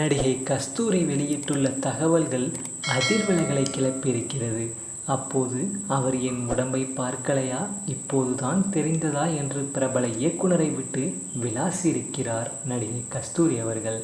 நடிகை கஸ்தூரி வெளியிட்டுள்ள தகவல்கள் அதிர்வலைகளை கிளப்பியிருக்கிறது. அப்போது அவர் என் உடம்பை பார்க்கலையா? இப்போதுதான் தெரிந்ததா? என்று பிரபல இயக்குனரை விட்டு விளாசியிருக்கிறார் நடிகை கஸ்தூரி அவர்கள்.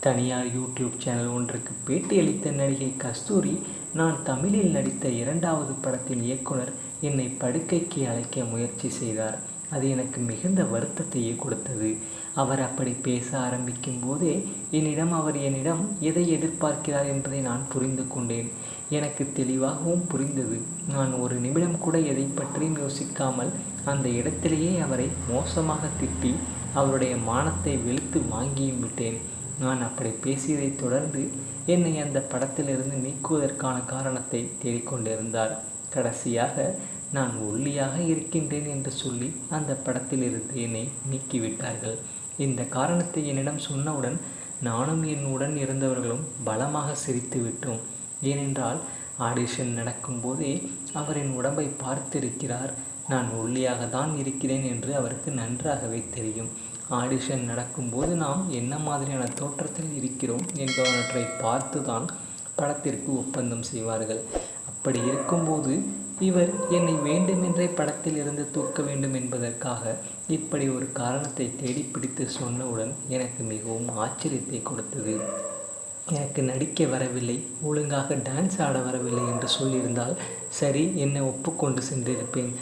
தனியார் யூடியூப் சேனல் ஒன்றுக்கு பேட்டியளித்த நடிகை கஸ்தூரி நான் தமிழில் நடித்த இரண்டாவது படத்தின் இயக்குனர் என்னை படுக்கைக்கு அழைக்க முயற்சி செய்தார். அது எனக்கு மிகுந்த வருத்தத்தையே கொடுத்தது. அவர் அப்படி பேச ஆரம்பிக்கும் போதே என்னிடம் அவர் என்னிடம் எதை எதிர்பார்க்கிறார் என்பதை நான் புரிந்து கொண்டேன். எனக்கு தெளிவாகவும் புரிந்தது. நான் ஒரு நிமிடம் கூட எதை பற்றியும் யோசிக்காமல் அந்த இடத்திலேயே அவரை மோசமாக திட்டி அவருடைய மானத்தை வெளுத்து வாங்கியும் விட்டேன். நான் அப்படி பேசியதைத் தொடர்ந்து என்னை அந்த படத்திலிருந்து நீக்குவதற்கான காரணத்தை தேடிக்கொண்டிருந்தார். கடைசியாக நான் ஒல்லியாக இருக்கின்றேன் என்று சொல்லி அந்த படத்திலிருந்து என்னை நீக்கிவிட்டார்கள். இந்த காரணத்தை என்னிடம் சொன்னவுடன் நானும் என்னுடன் இருந்தவர்களும் பலமாக சிரித்து விட்டோம். ஏனென்றால் ஆடிஷன் நடக்கும்போதே அவர் என் உடம்பை பார்த்திருக்கிறார். நான் ஒல்லியாக தான் இருக்கிறேன் என்று அவருக்கு நன்றாகவே தெரியும். ஆடிஷன் நடக்கும்போது நாம் என்ன மாதிரியான தோற்றத்தில் இருக்கிறோம் என்பவற்றை பார்த்து தான் படத்திற்கு ஒப்பந்தம் செய்வார்கள். அப்படி இருக்கும்போது இவர் என்னை வேண்டுமென்றே படத்தில் இருந்து தூக்க வேண்டும் என்பதற்காக இப்படி ஒரு காரணத்தை தேடி பிடித்து சொன்னவுடன் எனக்கு மிகவும் ஆச்சரியத்தை கொடுத்தது. எனக்கு நடிக்க வரவில்லை ஒழுங்காக டான்ஸ் ஆட வரவில்லை என்று சொல்லியிருந்தால் சரி என்னை ஒப்புக்கொண்டு சென்றிருப்பேன்.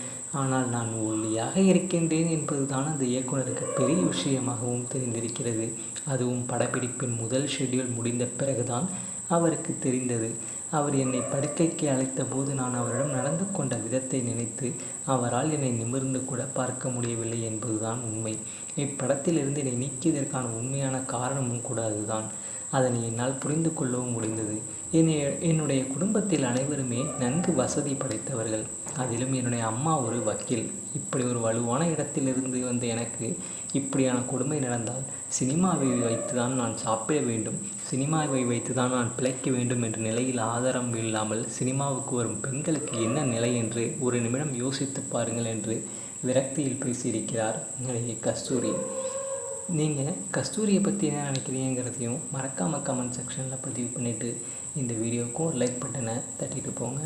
ஆனால் நான் ஒல்லியாக இருக்கின்றேன் என்பதுதான் அந்த இயக்குனருக்கு பெரிய விஷயமாகவும் தெரிந்திருக்கிறது. அதுவும் படப்பிடிப்பின் முதல் ஷெட்யூல் முடிந்த பிறகுதான் அவருக்கு தெரிந்தது. அவர் என்னை படுக்கைக்கு அழைத்த போது நான் அவரிடம் நடந்து கொண்ட விதத்தை நினைத்து அவரால் என்னை நிமிர்ந்து கூட பார்க்க முடியவில்லை என்பதுதான் உண்மை. இப்படத்திலிருந்து என்னை நீக்கியதற்கான உண்மையான காரணமும் கூட அதுதான். அதனை என்னால் புரிந்து கொள்ளவும் முடிந்தது. என்னை என்னுடைய குடும்பத்தில் அனைவருமே நன்கு வசதி படைத்தவர்கள். அதிலும் என்னுடைய அம்மா ஒரு வக்கீல். இப்படி ஒரு வலுவான இடத்திலிருந்து வந்த எனக்கு இப்படியான கொடுமை நடந்தால் சினிமாவை வைத்து தான் நான் சாப்பிட வேண்டும். சினிமாவை வைத்து தான் நான் பிழைக்க வேண்டும் என்ற நிலையில் ஆதாரம் இல்லாமல் சினிமாவுக்கு வரும் பெண்களுக்கு என்ன நிலை என்று ஒரு நிமிடம் யோசித்து பாருங்கள் என்று விரக்தியில் பேசியிருக்கிறார் நடிகை கஸ்தூரி. நீங்கள் கஸ்தூரியை பற்றி என்ன நினைக்கிறீங்கிறதையும் மறக்காமல் கமெண்ட் செக்ஷனில் பதிவு பண்ணிவிட்டு இந்த வீடியோவுக்கும் லைக் பட்டனை தட்டிட்டு போங்க.